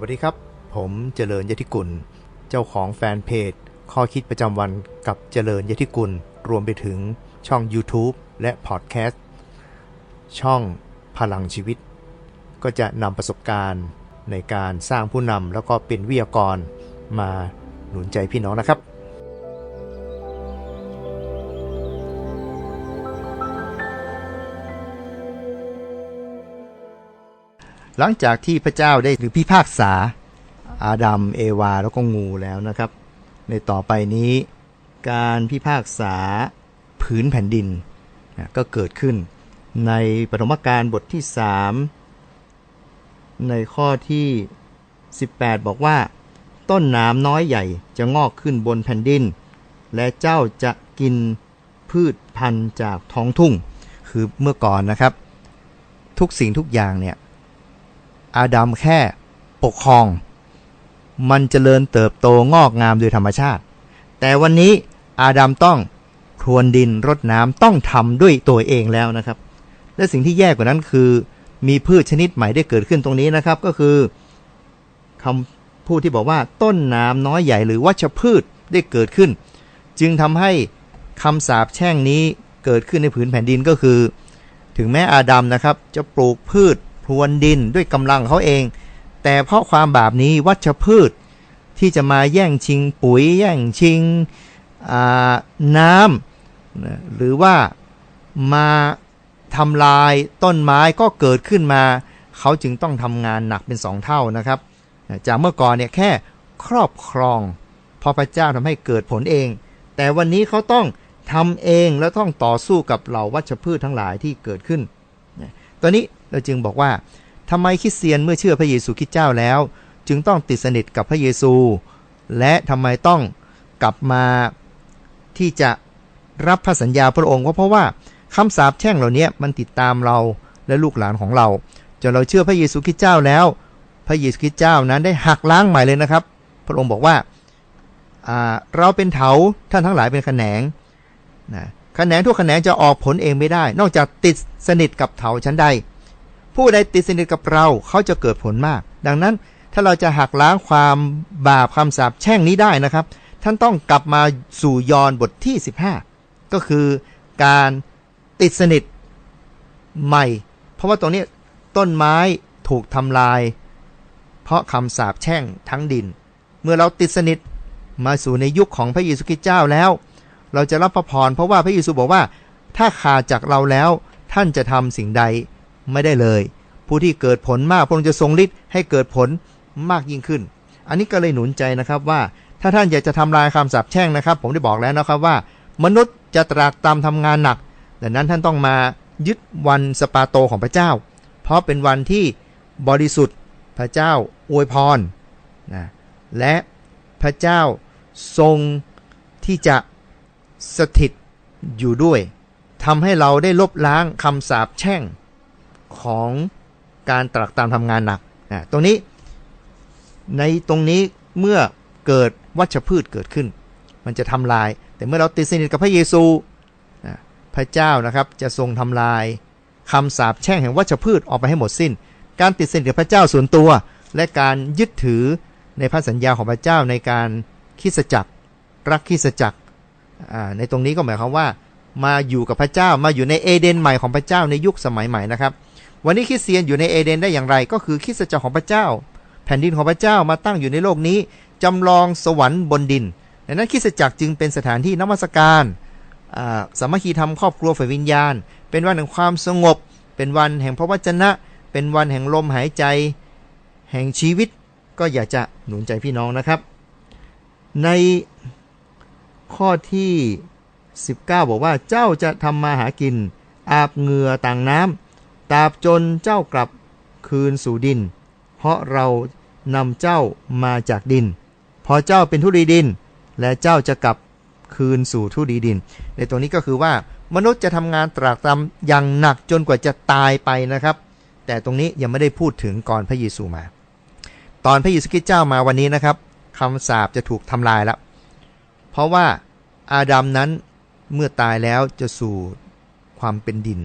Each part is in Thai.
วัสดีครับ ผมเจริญยติกุล เจ้าของแฟนเพจ ข้อคิดประจำวันกับเจริญยติกุล รวมไปถึงช่อง YouTube และพอดแคสต์ช่องพลังชีวิต ก็จะนำประสบการณ์ในการสร้างผู้นำแล้วก็เป็นวิทยากรมาหนุนใจพี่น้องนะครับ หลังจากที่พระเจ้าได้หรือพิพากษา อาดัมเอวาแล้วก็งูแล้วนะครับ ในต่อไปนี้ การพิพากษาผืนแผ่นดินนะก็เกิดขึ้น ในปฐมกาลบทที่ 3 ในข้อที่ 18 บอกว่า ต้นน้ำน้อยใหญ่จะงอกขึ้นบนแผ่นดิน และเจ้าจะกินพืชพันธุ์จากท้องทุ่ง คือเมื่อก่อนนะครับ ทุกสิ่งทุกอย่างเนี่ย อาดัมแค่ปกครอง มันเจริญเติบโตงอกงามโดยธรรมชาติ แต่วันนี้อาดัมต้องพรวนดินรดน้ำต้องทำด้วยตัวเองแล้วนะครับ และสิ่งที่แย่กว่านั้นคือ มีพืชชนิดใหม่ได้เกิดขึ้นตรงนี้นะครับ ก็คือคำพูดที่บอกว่าต้นน้ำน้อยใหญ่หรือวัชพืชได้เกิดขึ้น จึงทำให้คำสาปแช่งนี้เกิดขึ้นในผืนแผ่นดินก็คือ ถึงแม้อาดัมนะครับ จะปลูกพืช พรวนดินด้วยกำลังเขาเอง แต่เพราะความบาปนี้วัชพืชที่จะมาแย่งชิงปุ๋ย แย่งชิงน้ำหรือว่ามาทำลายต้นไม้ก็เกิดขึ้นมา เขาจึงต้องทำงานหนักเป็นสองเท่านะครับ จากเมื่อก่อนเนี่ยแค่ครอบครองพอพระเจ้าทำให้เกิดผลเอง แต่วันนี้เขาต้องทำเองแล้วต้องต่อสู้กับเหล่าวัชพืชทั้งหลายที่เกิดขึ้น ตอนนี้เราจึงบอกว่าทำไมคริสเตียนเมื่อเชื่อพระเยซูคริสต์เจ้าแล้ว จึงต้องติดสนิทกับพระเยซู และทำไมต้องกลับมาที่จะรับพระสัญญาพระองค์เพราะว่าคำสาปแช่งเหล่านี้มันติดตามเราและลูกหลานของเราจนเราเชื่อพระเยซูคริสต์เจ้าแล้ว พระเยซูคริสต์เจ้านั้นได้หักล้างใหม่เลยนะครับ พระองค์บอกว่าเราเป็นเถาท่านทั้งหลายเป็นแขนงนะ แขนงทุกแขนงจะออกผลเองไม่ได้ นอกจากติดสนิทกับเถาชั้นใด ผู้ใดติดสนิทกับเราเขาจะเกิดผลมาก ดังนั้นถ้าเราจะหักล้างความบาปคำสาปแช่งนี้ได้นะครับ ท่านต้องกลับมาสู่ยอนบทที่ 15 ก็คือการติดสนิทใหม่ เพราะว่าตรงนี้ต้นไม้ถูกทำลาย เพราะคำสาปแช่งทั้งดิน เมื่อเราติดสนิทมาสู่ในยุคของพระเยซูคริสต์เจ้าแล้ว เราจะรับพระพรเพราะว่าพระเยซูบอกว่า ถ้าขาดจากเราแล้วท่านจะทำสิ่งใดไม่ได้เลย ผู้ที่เกิดผลมากพระองค์จะทรงฤทธิ์ให้เกิดผลมากยิ่งขึ้น อันนี้ก็เลยหนุนใจนะครับว่าถ้าท่านอยากจะทำลายคำสาปแช่งนะครับ ผมได้บอกแล้วนะครับว่า มนุษย์จะตรากตามทำงานหนักดังนั้นท่านต้องมายึดวันสปาโตของพระเจ้า เพราะเป็นวันที่บริสุทธิ์พระเจ้าอวยพรนะและพระเจ้าทรงที่จะ สถิตอยู่ด้วยทำให้เราได้ลบล้างคำสาปแช่งของการตรักตามทำงานหนักนะตรงนี้ ในตรงนี้เมื่อเกิดวัชพืชเกิดขึ้น มันจะทำลาย แต่เมื่อเราติดสนิทกับพระเยซูนะพระเจ้านะครับจะทรงทำลายคำสาปแช่งแห่งวัชพืชออกไปให้หมดสิ้น การติดสนิทกับพระเจ้าส่วนตัว และการยึดถือในพระสัญญาของพระเจ้าในการคิดสจักรรักคิดสจักร ในตรงนี้ก็หมายความว่า มาอยู่กับพระเจ้ามาอยู่ในเอเดนใหม่ของพระเจ้าในยุคสมัยใหม่นะครับ วันนี้คริสเตียนอยู่ในเอเดนได้อย่างไร ก็คือคริสตจักรของพระเจ้า แผ่นดินของพระเจ้ามาตั้งอยู่ในโลกนี้จำลองสวรรค์บนดินดังนั้นคริสตจักรจึงเป็นสถานที่นมัสการสามัคคีธรรมครอบครัวฝ่ายวิญญาณ เป็นวันแห่งความสงบ เป็นวันแห่งพระวจนะ เป็นวันแห่งลมหายใจ แห่งชีวิต ก็อยากจะหนุนใจพี่น้องนะครับ ใน ข้อที่ 19 บอกว่าเจ้าจะทำมาหากิน อาบเหงื่อต่างน้ำตาบจนเจ้ากลับคืนสู่ดิน เพราะเรานำเจ้ามาจากดิน พอเจ้าเป็นทุลีดิน และเจ้าจะกลับคืนสู่ทุลีดิน ในตรงนี้ก็คือว่ามนุษย์จะทำงานตรากตรำอย่างหนักจนกว่าจะตายไปนะครับ แต่ตรงนี้ยังไม่ได้พูดถึงก่อนพระเยซูมา ตอนพระเยซูคริสต์เจ้ามาวันนี้นะครับคำสาปจะถูกทำลายแล้วเพราะว่า อาดัมนั้นเมื่อตายแล้วจะสู่ความเป็นดิน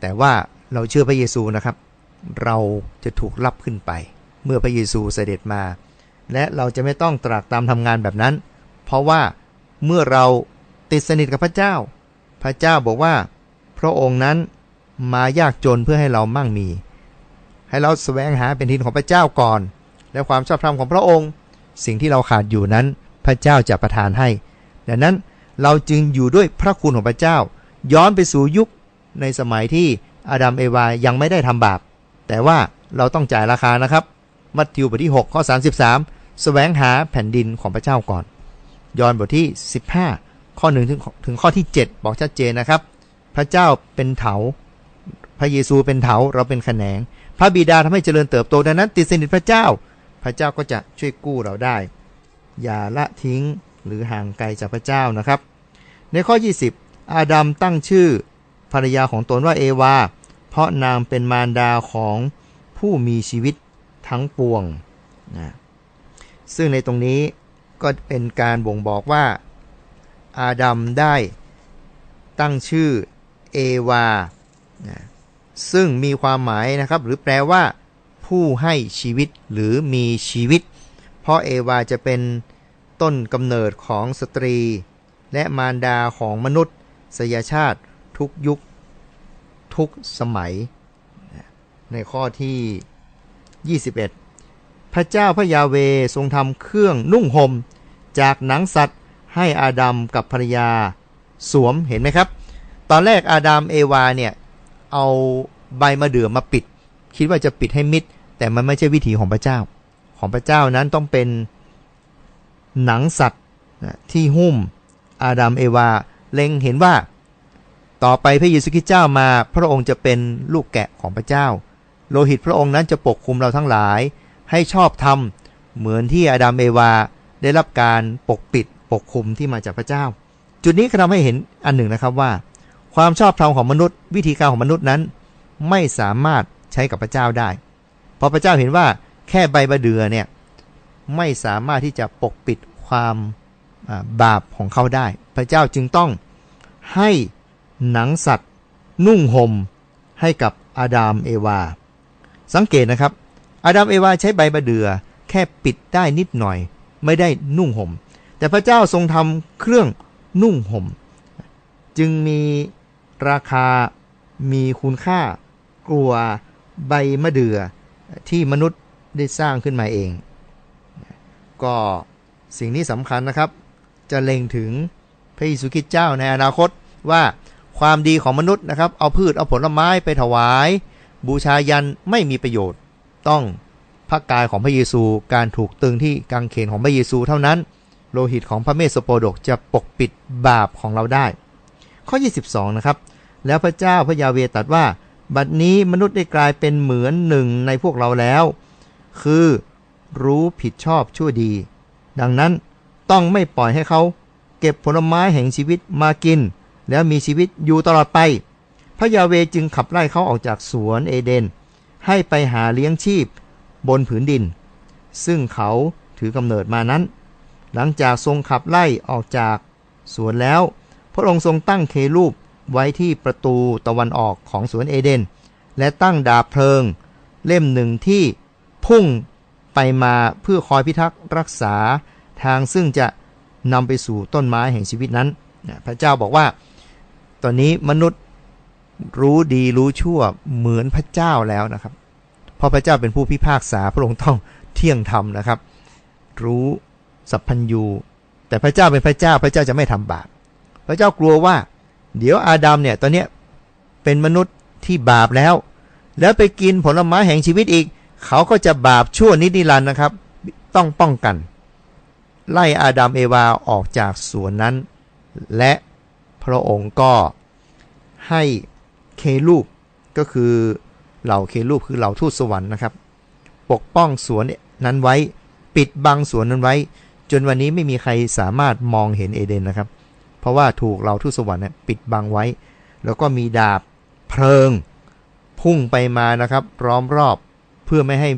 แต่ว่าเราเชื่อพระเยซูนะครับ เราจะถูกรับขึ้นไป เมื่อพระเยซูเสด็จมา และเราจะไม่ต้องตรากตามทำงานแบบนั้น เพราะว่าเมื่อเราติดสนิทกับพระเจ้า พระเจ้าบอกว่า พระองค์นั้นมายากจนเพื่อให้เรามั่งมี ให้เราแสวงหาเป็นทินของพระเจ้าก่อน และความชอบธรรมของพระองค์ สิ่งที่เราขาดอยู่นั้น พระเจ้าจะประทานให้ ดังนั้น เราจึงอยู่ด้วยพระคุณของพระเจ้า ย้อนไปสู่ยุคในสมัยที่อาดัมเอวายังไม่ได้ทำบาป แต่ว่าเราต้องจ่ายราคานะครับ มัทธิวบทที่6ข้อ33แสวงหาแผ่นดินของพระเจ้าก่อน ย้อนบทที่ 15 ข้อ1ถึงถึงข้อที่ 7 บอกชัดเจนนะครับ พระเจ้าเป็นเถา พระเยซูเป็นเถาเราเป็นแขนง พระบิดาทำให้เจริญเติบโตดังนั้น ติดสนิทพระเจ้า พระเจ้าก็จะช่วยกู้เราได้ อย่าละทิ้ง หรือห่างไกลจากพระเจ้านะครับ ในข้อ 20 อาดัมตั้งชื่อภรรยาของตนว่าเอวา เพราะนางเป็นมารดาของผู้มีชีวิตทั้งปวงนะซึ่งในตรงนี้ก็เป็นการบ่งบอกว่า อาดัมได้ตั้งชื่อเอวานะซึ่งมีความหมายนะครับ หรือแปลว่า ผู้ให้ชีวิตหรือมีชีวิต เพราะเอวาจะเป็น ต้นกำเนิดของสตรี และมารดาของมนุษย์สยชาติทุกยุค ทุกสมัย ในข้อที่ 21 พระเจ้าพระยาเวทรงทำเครื่องนุ่งห่มจากหนังสัตว์ให้อาดัมกับภรรยาสวมเห็นไหมครับ ตอนแรกอาดัมเอวาเนี่ย เอาใบมะเดื่อมาปิด คิดว่าจะปิดให้มิด แต่มันไม่ใช่วิถีของพระเจ้า ของพระเจ้านั้นต้องเป็น หนังสัตว์ที่หุ้มอาดัมเอวา เล็งเห็นว่า ต่อไปพระเยซูคริสต์เจ้ามา พระองค์จะเป็นลูกแกะของพระเจ้า โลหิตพระองค์นั้นจะปกคุมเราทั้งหลาย ให้ชอบธรรมเหมือนที่อาดัมเอวาได้รับการปกปิดปกคุมที่มาจากพระเจ้า จุดนี้ก็ทำให้เห็นอันหนึ่งนะครับว่า ความชอบธรรมของมนุษย์ วิธีการของมนุษย์นั้น ไม่สามารถใช้กับพระเจ้าได้ เพราะพระเจ้าเห็นว่าแค่ใบมะเดือเนี่ย ไม่สามารถที่จะปกปิดความบาปของเขาได้ พระเจ้าจึงต้องให้หนังสัตว์ นุ่งห่มให้กับอาดามเอวา สังเกตนะครับ อาดามเอวาใช้ใบมะเดื่อแค่ปิดได้นิดหน่อย ไม่ได้นุ่งห่ม แต่พระเจ้าทรงทำเครื่องนุ่งห่ม จึงมีราคามีคุณค่ากลัวใบมะเดื่อที่มนุษย์ได้สร้างขึ้นมาเอง ก็สิ่งนี้สำคัญนะครับ จะเล็งถึงพระเยซูคริสต์เจ้าในอนาคตว่าความดีของมนุษย์นะครับ เอาพืชเอาผลไม้ไปถวาย บูชายันไม่มีประโยชน์ ต้องพระกายของพระเยซูการถูกตึงที่กางเขนของพระเยซูเท่านั้น โลหิตของพระเมสสโปดกจะปกปิดบาปของเราได้ ข้อ 22 นะครับ แล้วพระเจ้าพระยาเวตรัสว่า บัดนี้มนุษย์ได้กลายเป็นเหมือนหนึ่งในพวกเราแล้ว คือ รู้ผิดชอบชั่วดี ดังนั้นต้องไม่ปล่อยให้เขา เก็บผลไม้แห่งชีวิตมากิน แล้วมีชีวิตอยู่ตลอดไป พระยาเวจึงขับไล่เขาออกจากสวนเอเดน ให้ไปหาเลี้ยงชีพบนผืนดิน ซึ่งเขาถือกำเนิดมานั้น หลังจากทรงขับไล่ออกจากสวนแล้ว พระองค์ทรงตั้งเครูปไว้ที่ประตูตะวันออกของสวนเอเดน และตั้งดาบเพลิง เล่มหนึ่งที่พุ่ง ไปมาเพื่อคอยพิทักษ์รักษาทางซึ่งจะนำไปสู่ต้นไม้แห่งชีวิตนั้น พระเจ้าบอกว่า ตอนนี้มนุษย์รู้ดีรู้ชั่วเหมือนพระเจ้าแล้วนะครับ เพราะพระเจ้าเป็นผู้พิพากษาพระองค์ต้องเที่ยงธรรมนะครับ รู้สัพพัญญูแต่พระเจ้าเป็นพระเจ้าพระเจ้าจะไม่ทำบาป พระเจ้ากลัวว่า เดี๋ยวอาดัมเนี่ยตอนนี้เป็นมนุษย์ที่บาปแล้ว แล้วไปกินผลไม้แห่งชีวิตอีก เขาก็จะบาปชั่วนิรันดร์นะครับ ต้องป้องกัน ไล่อาดัมเอวาออกจากสวนนั้น และพระองค์ก็ให้เคลูปก็คือเหล่าเคลูปคือเหล่าทูตสวรรค์นะครับ ปกป้องสวนนั้นไว้ ปิดบังสวนนั้นไว้ จนวันนี้ไม่มีใครสามารถมองเห็นเอเดนนะครับ เพราะว่าถูกเหล่าทูตสวรรค์ปิดบังไว้ แล้วก็มีดาบเพลิง พุ่งไปมานะครับ ร้อมรอบ เพื่อไม่ให้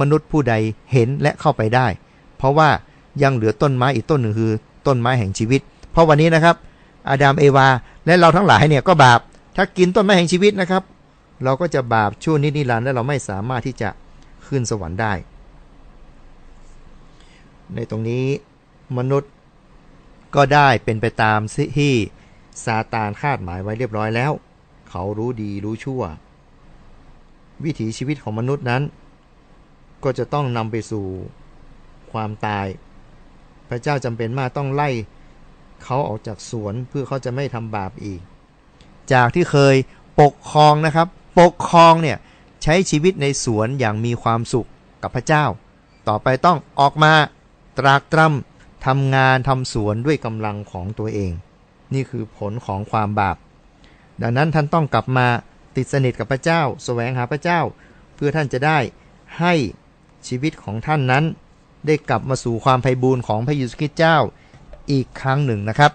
มนุษย์ผู้ใดเห็นและเข้าไปได้ เพราะว่ายังเหลือต้นไม้อีกต้นหนึ่งคือ ต้นไม้แห่งชีวิต เพราะวันนี้นะครับ อาดามเอวา และเราทั้งหลายเนี่ยก็บาป ถ้ากินต้นไม้แห่งชีวิตนะครับ เราก็จะบาปชั่วนิดนิรันดร์และเราไม่สามารถที่จะขึ้นสวรรค์ได้ ในตรงนี้มนุษย์ก็ได้เป็นไปตามที่ซาตานคาดหมายไว้เรียบร้อยแล้ว เขารู้ดีรู้ชั่ว วิถีชีวิตของมนุษย์นั้น ก็จะต้องนำไปสู่ความตาย พระเจ้าจำเป็นมากต้องไล่เขาออกจากสวนเพื่อเขาจะไม่ทำบาปอีก จากที่เคยปกครองนะครับ ปกครองเนี่ยใช้ชีวิตในสวนอย่างมีความสุขกับพระเจ้า ต่อไปต้องออกมาตรากตรำทำงานทำสวนด้วยกำลังของตัวเอง นี่คือผลของความบาป ดังนั้นท่านต้องกลับมา ติดสนิทกับพระเจ้าแสวงหาพระเจ้า เพื่อท่านจะได้ให้ชีวิตของท่านนั้น ได้กลับมาสู่ความไพบูรณ์ของพระเยซูคริสต์เจ้าอีกครั้งหนึ่งนะครับ